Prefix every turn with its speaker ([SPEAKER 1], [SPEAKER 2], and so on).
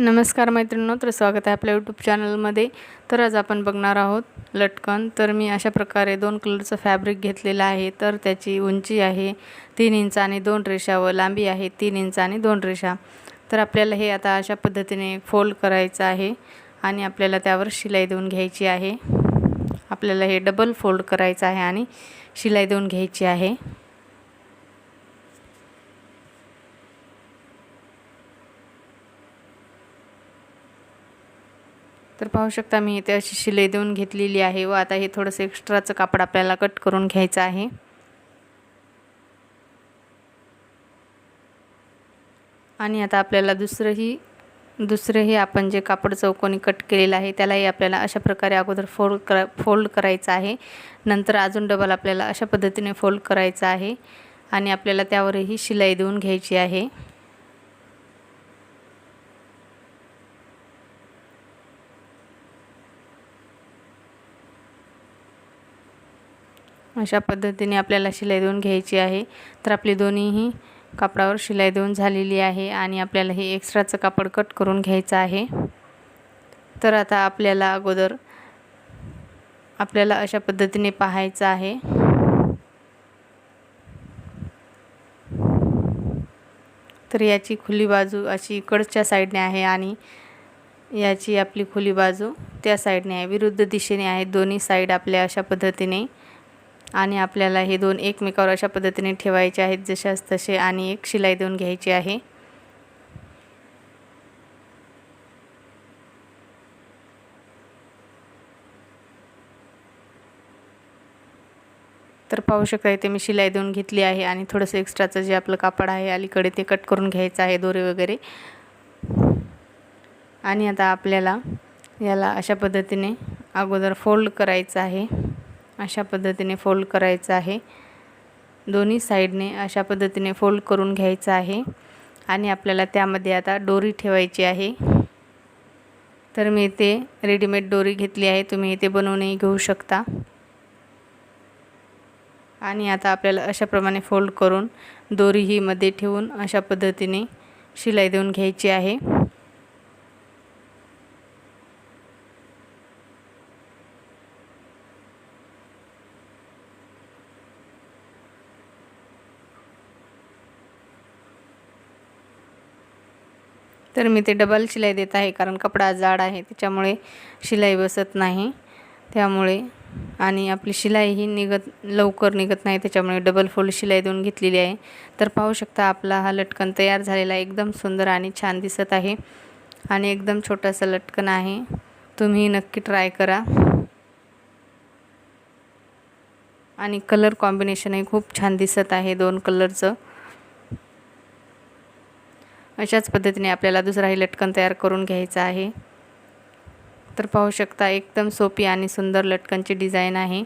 [SPEAKER 1] नमस्कार मैत्रिणींनो तर स्वागत आहे आपल्या यूट्यूब चॅनलमध्ये तर आज आपण बघणार आहोत लटकन. तर मी अशा प्रकारे दोन कलरचं फॅब्रिक घेतलेलं आहे. तर त्याची उंची आहे तीन इंच आणि दोन रेषा व लांबी आहे तीन इंच आणि दोन रेषा. तर आपल्याला हे आता अशा पद्धतीने फोल्ड करायचं आहे आणि आपल्याला त्यावर शिलाई देऊन घ्यायची आहे. आपल्याला हे डबल फोल्ड करायचं आहे आणि शिलाई देऊन घ्यायची आहे. तर पाहू शकता मी इथे अशी शिलाई देऊन घेतलेली आहे व आता हे थोडंसं एक्स्ट्राचं कापड आपल्याला कट करून घ्यायचं आहे. आणि आता आपल्याला दुसरंही दुसरंही आपण जे कापड चौकोनी कट केलेलं आहे त्यालाही आपल्याला अशा प्रकारे अगोदर फोल्ड करा फोल्ड करायचं आहे. नंतर अजून डबल आपल्याला अशा पद्धतीने फोल्ड करायचं आहे. आणि आपल्याला त्यावरही शिलाई देऊन घ्यायची आहे. अशा पद्धतीने आपल्याला शिलाई देऊन घ्यायची आहे. तर आपली दोन्हीही कापडावर शिलाई देऊन झालेली आहे आणि आपल्याला हे एक्स्ट्राचं कापड कट करून घ्यायचं आहे. तर आता आपल्याला अगोदर आपल्याला अशा पद्धतीने पाहायचं आहे. तर याची खुली बाजू अशी इकडच्या साईडने आहे आणि याची आपली खुली बाजू त्या साईडने आहे. विरुद्ध दिशेने आहे. दोन्ही साईड आपल्या अशा पद्धतीने आणि आपल्याला हे दोन एकमेकावर अशा पद्धतीने ठेवायचे आहेत जशास तसे आणि एक शिलाई देऊन घ्यायची आहे. तर पाहू शकता इथे मी शिलाई देऊन घेतली आहे आणि थोडंसं एक्स्ट्राचं जे आपलं कापड आहे अलीकडे ते कट करून घ्यायचं आहे दोरे वगैरे. आणि आता आपल्याला याला अशा पद्धतीने अगोदर फोल्ड करायचं आहे. अशा पद्धतीने फोल्ड करायचं आहे. दोन्ही साईडने अशा पद्धतीने फोल्ड करून घ्यायचं आहे. आणि आपल्याला त्यामध्ये आता डोरी ठेवायची आहे. तर मी इथे रेडीमेड डोरी घेतली आहे. तुम्ही इथे बनवूनही घेऊ शकता. आणि आता आपल्याला अशाप्रमाणे फोल्ड करून दोरी ही मध्ये ठेवून अशा पद्धतीने शिलाई देऊन घ्यायची आहे. तर मी ते डबल शिलाई देत आहे कारण कपडा जाड आहे त्याच्यामुळे शिलाई बसत नाही. त्यामुळे आणि आपली शिलाई ही निघत लवकर निघत नाही त्याच्यामुळे डबल फोल्ड शिलाई देऊन घेतलेली आहे. तर पाहू शकता आपला हा लटकन तयार झालेला आहे. एकदम सुंदर आणि छान दिसत आहे. आणि एकदम छोटासा लटकन आहे. तुम्ही नक्की ट्राय करा. आणि कलर कॉम्बिनेशनही खूप छान दिसत आहे दोन कलरचं. अशाच पद्धतीने आपल्याला दुसराही लटकन तयार करून घ्यायचा आहे. तर पाहू शकता एकदम सोपी आणि सुंदर लटकनची डिझाईन आहे.